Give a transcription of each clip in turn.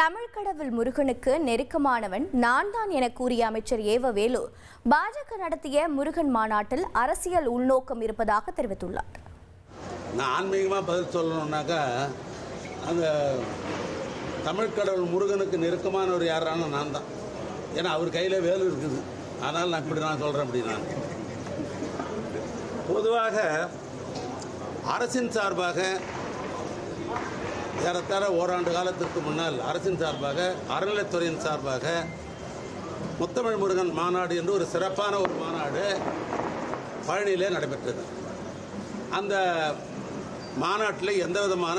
தமிழ் கடவுள் முருகனுக்கு நெருக்கமானவன் நான் தான் என கூறிய அமைச்சர் ஏவ வேலு பாஜக நடத்திய முருகன் மாநாட்டில் அரசியல் உள்நோக்கம் இருப்பதாக தெரிவித்துள்ளார். நான் ஆன்மீகமாக பதில் சொல்லணுன்னாக்கா அந்த தமிழ் கடவுள் முருகனுக்கு நெருக்கமானவர் யாரான நான் தான். ஏன்னா அவர் கையில் வேலு இருக்குது. அதனால் நான் இப்படி நான் சொல்கிறேன் அப்படி நான். பொதுவாக அரசின் சார்பாக ஏறத்தாழ ஓராண்டு காலத்திற்கு முன்னால் அரசின் சார்பாக அறநிலைத்துறையின் சார்பாக முத்தமிழ் முருகன் மாநாடு என்று ஒரு சிறப்பான ஒரு மாநாடு பழனியிலே நடைபெற்றது. அந்த மாநாட்டில் எந்த விதமான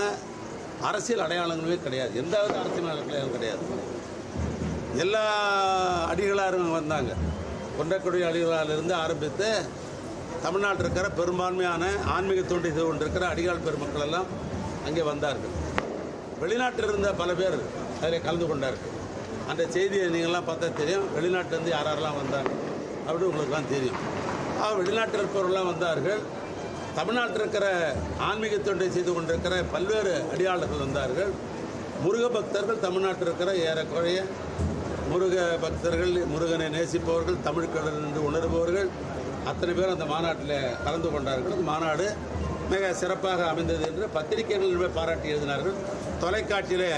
அரசியல் அடையாளங்களுமே கிடையாது. எந்த வித அரசியல் அடையாளம் கிடையாது. எல்லா அடிகளாரும் வந்தாங்க. கொண்டக்குடி அடிகளாலிருந்து ஆரம்பித்து தமிழ்நாட்டில் இருக்கிற பெரும்பான்மையான ஆன்மீக தொண்டு செய்து கொண்டிருக்கிற அடிகால் பெருமக்கள் எல்லாம் அங்கே வந்தார்கள். வெளிநாட்டில் இருந்த பல பேர் அதில் கலந்து கொண்டார்கள். அந்த செய்தியை நீங்கள்லாம் பார்த்தா தெரியும். வெளிநாட்டிலேருந்து யார் யாரெல்லாம் வந்தாங்க அப்படின்னு உங்களுக்குலாம் தெரியும். ஆக வெளிநாட்டில் இருப்பவர்கள்லாம் வந்தார்கள். தமிழ்நாட்டில் இருக்கிற ஆன்மீக தொண்டை செய்து கொண்டிருக்கிற பல்வேறு அடியாளர்கள் வந்தார்கள். முருக பக்தர்கள் தமிழ்நாட்டில் இருக்கிற ஏறக்குறைய முருக பக்தர்கள் முருகனை நேசிப்பவர்கள் தமிழ்கடல் என்று உணர்பவர்கள் அத்தனை பேர் அந்த மாநாட்டில் கலந்து கொண்டார்கள். அந்த மாநாடு மிக சிறப்பாக அமைந்தது என்று பத்திரிகைகள் பாராட்டி எழுதினார்கள். தொலைக்காட்சியில்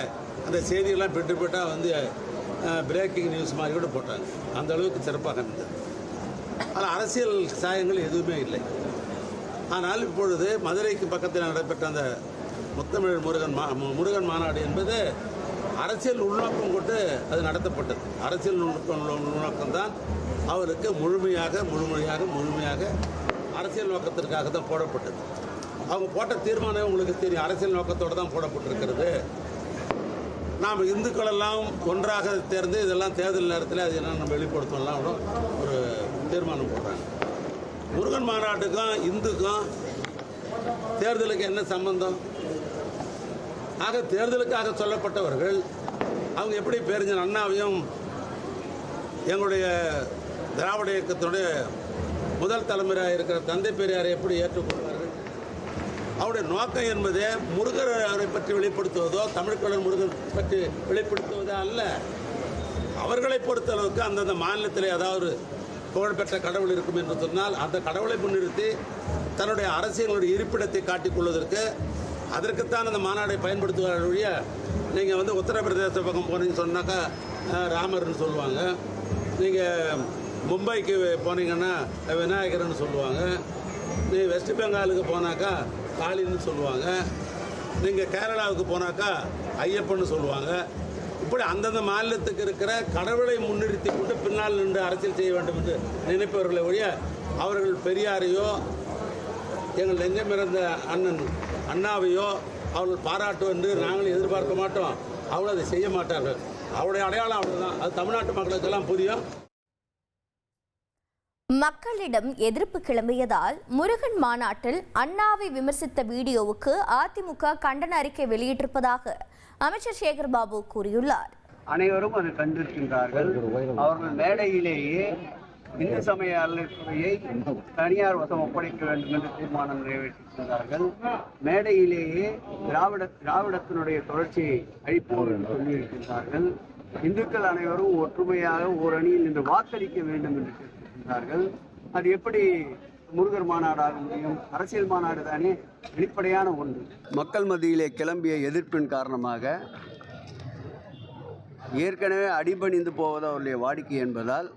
அந்த செய்தியெல்லாம் பெற்று பெற்றால் வந்து பிரேக்கிங் நியூஸ் மாதிரி கூட போட்டாங்க. அந்த அளவுக்கு சிறப்பாக இருந்தது. ஆனால் அரசியல் சாயங்கள் எதுவுமே இல்லை. ஆனால் இப்பொழுது மதுரைக்கு பக்கத்தில் நடைபெற்ற அந்த முத்தமிழர் முருகன் மா முருகன் மாநாடு என்பது அரசியல் உள்நோக்கம் கொண்டு அது நடத்தப்பட்டது. அரசியல் உள்நோக்கம் தான் அவருக்கு முழுமையாக முழுமையாக முழுமையாக அரசியல் நோக்கத்திற்காக தான் போடப்பட்டது. அவங்க போட்ட தீர்மானம் உங்களுக்கு தெரியும். அரசியல் நோக்கத்தோடு தான் போடப்பட்டிருக்கிறது. நாம் இந்துக்களெல்லாம் ஒன்றாக தேர்ந்து இதெல்லாம் தேர்தல் நேரத்தில் அது என்ன நம்ம வெளிப்படுத்தலாம். ஒரு தீர்மானம் போடுறாங்க. முருகன் மாநாட்டுக்கும் இந்துக்கும் தேர்தலுக்கு என்ன சம்பந்தம்? ஆக தேர்தலுக்காக சொல்லப்பட்டவர்கள் அவங்க எப்படி பேரிஞ்சன் அண்ணாவையும் எங்களுடைய திராவிட இயக்கத்தினுடைய முதல் தலைமுறையாக இருக்கிற தந்தை பெரியாரை எப்படி ஏற்றுக்கொள்ள அவருடைய நோக்கம் என்பதே அவரை பற்றி வெளிப்படுத்துவதோ தமிழ்கடல் முருகன் பற்றி வெளிப்படுத்துவதோ அல்ல. அவர்களை பொறுத்தளவுக்கு அந்தந்த மாநிலத்தில் ஏதாவது புகழ்பெற்ற கடவுள் இருக்கும் என்று சொன்னால் அந்த கடவுளை முன்னிறுத்தி தன்னுடைய அரசியலுடைய இருப்பிடத்தை காட்டிக் கொள்வதற்கு அதற்குத்தான் அந்த மாநாடை பயன்படுத்துவார்கள் நீங்கள் வந்து உத்தரப்பிரதேச பக்கம் போனீங்கன்னு சொன்னாக்கா ராமர்னு சொல்லுவாங்க. நீங்கள் மும்பைக்கு போனீங்கன்னா விநாயகர்னு சொல்லுவாங்க. நீ வெஸ்ட் பெங்காலுக்கு போனாக்கா காளின்னு சொல்லுவாங்க. நீங்கள் கேரளாவுக்கு போனாக்கா ஐயப்பன்னு சொல்லுவாங்க. இப்படி அந்தந்த மாநிலத்துக்கு இருக்கிற கடவுளை முன்னிறுத்தி கொண்டு பின்னால் நின்று அரசியல் செய்ய வேண்டும் என்று நினைப்பவர்களை ஒழிய அவர்கள் பெரியாரையோ எங்கள் நெஞ்சமிறந்த அண்ணன் அண்ணாவையோ அவர்கள் பாராட்டும் என்று நாங்களும் எதிர்பார்க்க மாட்டோம். அவர்கள் அதை செய்ய மாட்டார்கள். அவருடைய அடையாளம் அவ்வளோதான் அது தமிழ்நாட்டு மக்களுக்கெல்லாம் புரியும். மக்களிடம் எதிர்ப்பு கிளம்பியதால் முருகன் மாநாட்டில் அண்ணாவை விமர்சித்த வீடியோவுக்கு அதிமுக கண்டன அறிக்கை வெளியிட்டிருப்பதாக அமைச்சர் சேகர் பாபு கூறியுள்ளார். அனைவரும் அதை கண்டிருக்கின்றார்கள். அவர்கள் மேடையிலேயே இந்து சமய அறநிலைத்துறையை தனியார் வசம் ஒப்படைக்க வேண்டும் என்று தீர்மானம் நிறைவேற்றியிருக்கிறார்கள் மேடையிலேயே திராவிட திராவிடத்தினுடைய தொடர்ச்சியை அழிப்போம் என்று சொல்லியிருக்கின்றார்கள். இந்துக்கள் அனைவரும் ஒற்றுமையாக ஓரணியில் நின்று வாக்களிக்க வேண்டும் என்று கேட்டிருக்கின்றார்கள் அது எப்படி முருகர் மாநாடாக முடியும்? அரசியல் மாநாடு தானே? வெளிப்படையான ஒன்று. மக்கள் மத்தியிலே கிளம்பிய எதிர்ப்பின் காரணமாக ஏற்கனவே அடிபணிந்து போவது அவருடைய வாடிக்கை என்பதால்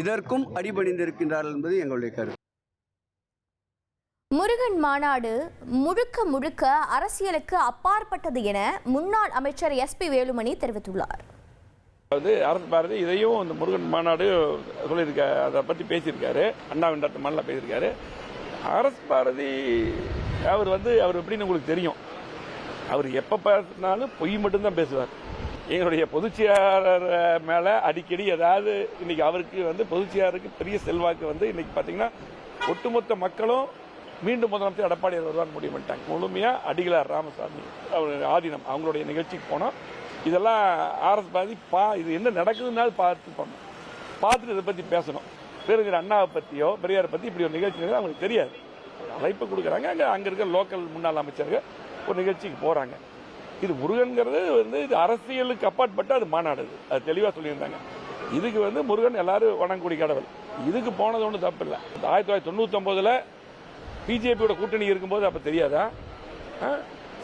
இதற்கும் அடிபணிந்திருக்கின்றார்கள் என்பது எங்களுடைய கருத்து. முருகன் மாநாடு முழுக்க முழுக்க அரசியலுக்கு அப்பாற்பட்டது என முன்னாள் அமைச்சர் எஸ்பி வேலுமணி தெரிவித்துள்ளார். அதாவது அரசு பாரதி இதையும் இந்த முருகன் மாநாடு சொல்லியிருக்க அதை பற்றி பேசியிருக்காரு. அண்ணாவின் டாக்டர் மாநில பேசியிருக்காரு. அரசு பாரதி அவர் வந்து அவர் எப்படின்னு உங்களுக்கு தெரியும். அவர் எப்போ பேசினாலும் பொய் மட்டும்தான் பேசுவார். எங்களுடைய பொதுச்செயலாளர் மேலே அடிக்கடி ஏதாவது இன்னைக்கு அவருக்கு வந்து பொதுச்செயலாளருக்கு பெரிய செல்வாக்கு வந்து இன்னைக்கு பார்த்தீங்கன்னா ஒட்டுமொத்த மக்களும் மீண்டும் முதலமைச்சர் எடப்பாடியார் வருவாங்க முடிவு பண்ணிட்டாங்க. முழுமையாக அடிகளார் ராமசாமி அவர் ஆதீனம் அவங்களுடைய நிகழ்ச்சிக்கு போனோம் இதெல்லாம் ஆர்எஸ் பாதி பா இது என்ன நடக்குதுன்னாலும் பார்த்து பண்ணணும். பார்த்துட்டு இதை பற்றி பேசணும். பேருங்கிற அண்ணாவை பற்றியோ பெரியாரை பற்றி இப்படி ஒரு நிகழ்ச்சி அவங்களுக்கு தெரியாது. அழைப்பு கொடுக்குறாங்க. அங்கே அங்கே இருக்கிற லோக்கல் முன்னாள் அமைச்சர்கள் ஒரு நிகழ்ச்சிக்கு போகிறாங்க இது முருகன்கிறது வந்து இது அரசியலுக்கு அப்பாற்பட்டு அது மாநாடு. அது தெளிவாக சொல்லியிருந்தாங்க. இதுக்கு வந்து முருகன் எல்லாரும் வணங்கக்கூடிய கடவுள். இதுக்கு போனது ஒன்றும் தப்பு இல்லை. ஆயிரத்தி தொள்ளாயிரத்தி தொண்ணூத்தொம்பதுல பிஜேபியோட கூட்டணி இருக்கும்போது அப்போ தெரியாதா?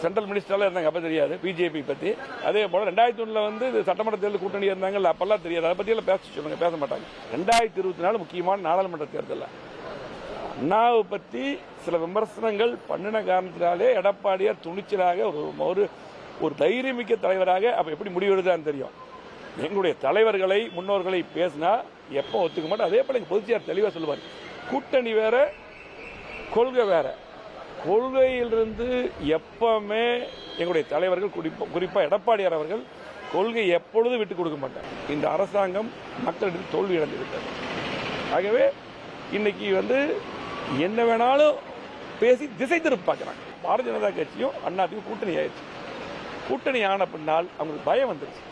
சென்ட்ரல் மினிஸ்டர்லாம் இருந்தாங்க அப்போ தெரியாது. பிஜேபி பற்றி அதே போல் ரெண்டாயிரத்தி ஒன்றில் வந்து இது சட்டமன்ற தேர்தல் கூட்டணி இருந்தாங்கல்ல அப்போல்லாம் தெரியாது. அதை பற்றியெல்லாம் பேச சொல்லுங்க பேச மாட்டாங்க. ரெண்டாயிரத்தி இருபத்தி நாலு முக்கியமான நாடாளுமன்ற தேர்தலில். அண்ணாவை பற்றி சில விமர்சனங்கள் பண்ணின காரணத்தினாலே எடப்பாடியார் துணிச்சலாக ஒரு ஒரு ஒரு தைரியமிக்க தலைவராக அப்போ எப்படி முடிவெடுதான்னு தெரியும். எங்களுடைய தலைவர்களை முன்னோர்களை பேசினா எப்போ ஒத்துக்க மாட்டோம் அதே போல் எங்கள் பொதுச்சியார் தெளிவாக சொல்லுவார். கூட்டணி வேற கொள்கை வேற. கொள்கையிலிருந்து எப்பவுமே எங்களுடைய தலைவர்கள் குறிப்பாக எடப்பாடியார் அவர்கள் கொள்கை எப்பொழுதும் விட்டு கொடுக்க மாட்டார். இந்த அரசாங்கம் மக்களிடம் தோல்வி அடைந்துவிட்டது ஆகவே இன்னைக்கு வந்து என்ன வேணாலும் பேசி திசை திருப்ப பார்க்குறாங்க. பாரதிய ஜனதா கட்சியும் அண்ணாத்தையும் கூட்டணி ஆயிடுச்சு. கூட்டணி ஆன பின்னால் அவங்களுக்கு பயம் வந்துருச்சு.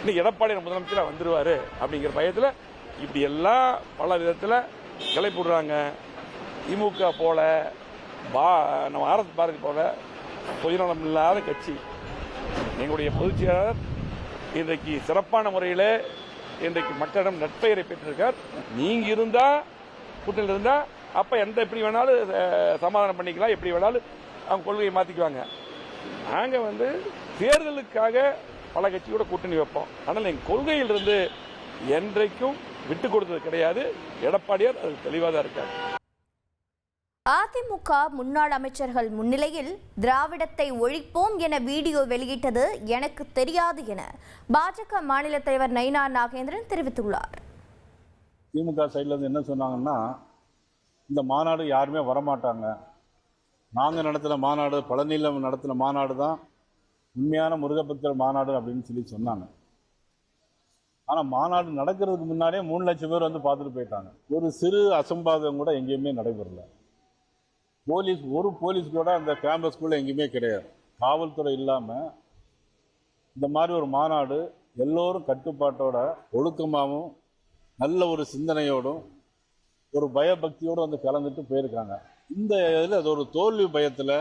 இன்னைக்கு எடப்பாடி முதலமைச்சராக வந்துருவாரு அப்படிங்கிற பயத்தில் இப்படி எல்லாம் பல விதத்தில் கிளப்பிடுறாங்க திமுக போல பா நம்ம ஆர்எஸ் பாரதி போல சுயநலம் இல்லாத கட்சி. எங்களுடைய பொதுச் செயலாளர் இன்றைக்கு சிறப்பான முறையில் இன்றைக்கு மக்களிடம் நட்பெயரை பெற்றிருக்கார். நீங்க இருந்தா கூட்டணியில் இருந்தா அப்ப எந்த எப்படி வேணாலும் சமாதானம் பண்ணிக்கலாம் எப்படி வேணாலும் அவங்க கொள்கையை மாத்திக்குவாங்க. நாங்க வந்து தேர்தலுக்காக பல கட்சியோட கூட்டணி வைப்போம். ஆனால் எங்க கொள்கையிலிருந்து என்றைக்கும் விட்டு கொடுத்தது கிடையாது. எடப்பாடியார் அது தெளிவாக தான் இருக்காரு. அதிமுக முன்னாள் அமைச்சர்கள் முன்னிலையில் திராவிடத்தை ஒழிப்போம் என வீடியோ வெளியிட்டது எனக்கு தெரியாது என பாஜக மாநில தலைவர் நயினா நாகேந்திரன் தெரிவித்துள்ளார். திமுக சைடில் இருந்து என்ன சொன்னாங்கன்னா இந்த மாநாடு யாருமே வரமாட்டாங்க. நாங்கள் நடத்தின மாநாடு பழனியில் நடத்தின மாநாடு தான் உண்மையான முருகபக்தர் மாநாடு அப்படின்னு சொல்லி சொன்னாங்க. ஆனால் மாநாடு நடக்கிறதுக்கு முன்னாடியே மூணு லட்சம் பேர் வந்து பார்த்துட்டு போயிட்டாங்க. ஒரு சிறு அசம்பாதம் கூட எங்கேயுமே நடைபெறலை. போலீஸ் ஒரு போலீஸ் கூட அந்த கேம்பஸ்குள்ளே எங்கேயுமே கிடையாது. காவல்துறை இல்லாமல் இந்த மாதிரி ஒரு மாநாடு எல்லோரும் கட்டுப்பாட்டோட ஒழுக்கமாகவும் நல்ல ஒரு சிந்தனையோடும் ஒரு பயபக்தியோடு வந்து கலந்துட்டு போயிருக்காங்க. இந்த இதில் அது ஒரு தோல்வி பயத்தில்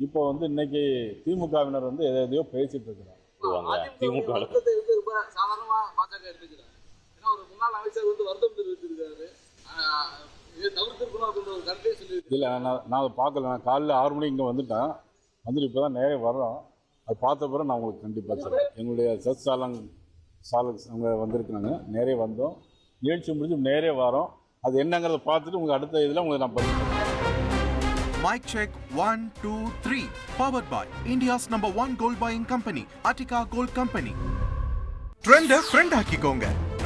இப்போ வந்து இன்னைக்கு திமுகவினர் வந்து எதை எதையோ பேசிட்டு இருக்கிறாங்க. திமுக வருத்தத்தை வந்து ரொம்ப சாதாரணமா பாஜக எடுத்துக்கிறாங்க. ஏன்னா ஒரு முன்னாள் அமைச்சர் வந்து வருத்தம் தெரிவித்திருக்காரு இல்லை நான் நான் அதை பார்க்கல. நான் காலைல ஆறு மணிக்கு இங்கே வந்துட்டேன். வந்துட்டு இப்போ தான் நேரே வர்றோம். அது பார்த்த பிறகு நான் உங்களுக்கு கண்டிப்பாக சொல்கிறேன் எங்களுடைய சத் சாலங் சாலக்ஸ் அவங்க வந்திருக்கிறாங்க. நேரே வந்தோம். நிகழ்ச்சி முடிஞ்சு நேரே வரோம். அது என்னங்கிறத பார்த்துட்டு உங்களுக்கு அடுத்த இதில் உங்களுக்கு நான் பதில் சொல்றேன். Mic check one, two, three. Powered by India's number one gold buying company, Attica Gold Company. Trend friend ஆக்கிக்கோங்க.